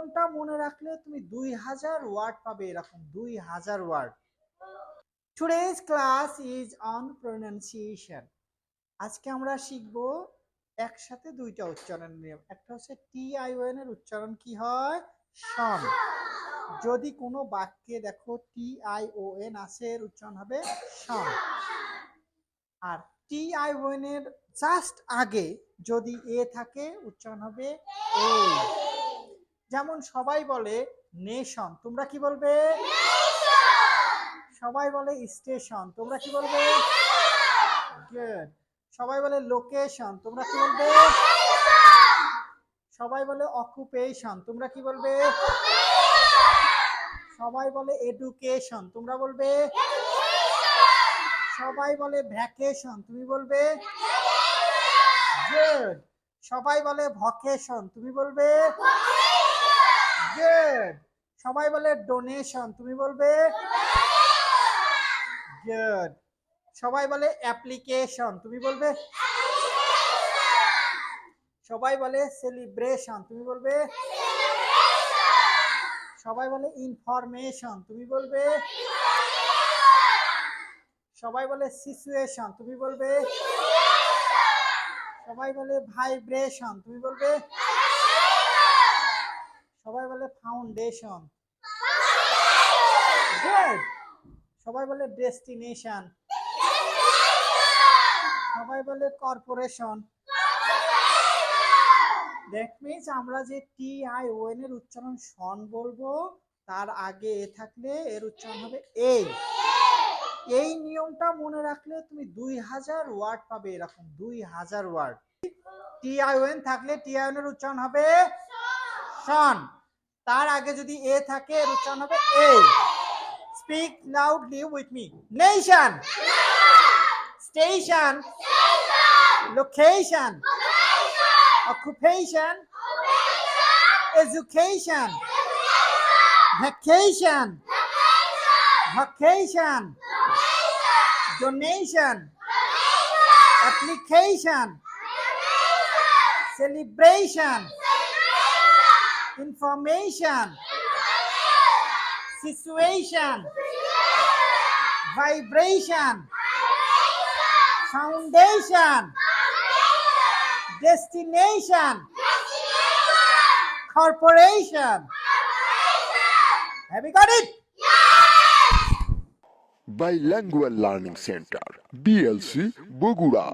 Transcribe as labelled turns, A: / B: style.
A: নিয়মটা মনে রাখলে তুমি দুই হাজার ওয়ার্ড পাবে, এরকম দুই হাজার word today's class is on pronunciation আজকে আমরা শিখব একসাথে দুইটা উচ্চারণ নিয়ম একটা হচ্ছে টি আই ওএন এর উচ্চারণ কি হয়? শন যদি কোনো বাক্যে দেখো টি আই ও এন আছে, এর উচ্চারণ হবে শন আর টি আই ওএন এর জাস্ট আগে যদি এ থাকে, উচ্চারণ হবে এ যেমন সবাই বলে নেশন তোমরা কি বলবে? সবাই বলে স্টেশন তোমরা কি বলবে? গুড সবাই বলে লোকেশন তোমরা কি বলবে? সবাই বলে অকুপেশন তোমরা কি বলবে? সবাই বলে এডুকেশন তোমরা বলবে? সবাই বলে ভ্যাকেশন তুমি বলবে? সবাই বলে ভকেশন তুমি বলবে? গুড সবাই বলে ডোনেশন তুমি বলবে? গুড সবাই বলে অ্যাপ্লিকেশন তুমি বলবে? সবাই বলে সেলিব্রেশন তুমি বলবে? সবাই বলে ইনফরমেশন তুমি বলবে? সবাই বলে সিচুয়েশন তুমি বলবে? সবাই বলে ভাইব্রেশন তুমি বলবে? সবাই বলে ফাউন্ডেশন গুড সবাই বলে ডেস্টিনেশন সবাই বলে কর্পোরেশন দ্যাট মিনস আমরা যে টি আই ও এন এর উচ্চারণ সন বলব তার আগে এ থাকলে এর উচ্চারণ হবে এই এই নিয়মটা মনে রাখলে তুমি দুই হাজার ওয়ার্ড পাবে এরকম দুই হাজার ওয়ার্ড। টি আই ওয়েন থাকলে টি আই ওয়েন এর উচ্চারণ হবে অপশন। তার আগে যদি এ থাকে, এর উচ্চারণ হবে এ। Speak loudly with me nation station location occupation education vacation vacation donation application celebration celebration information situation vibration foundation destination corporation have you got it
B: Bilingual Learning Center, BLC, Bogura.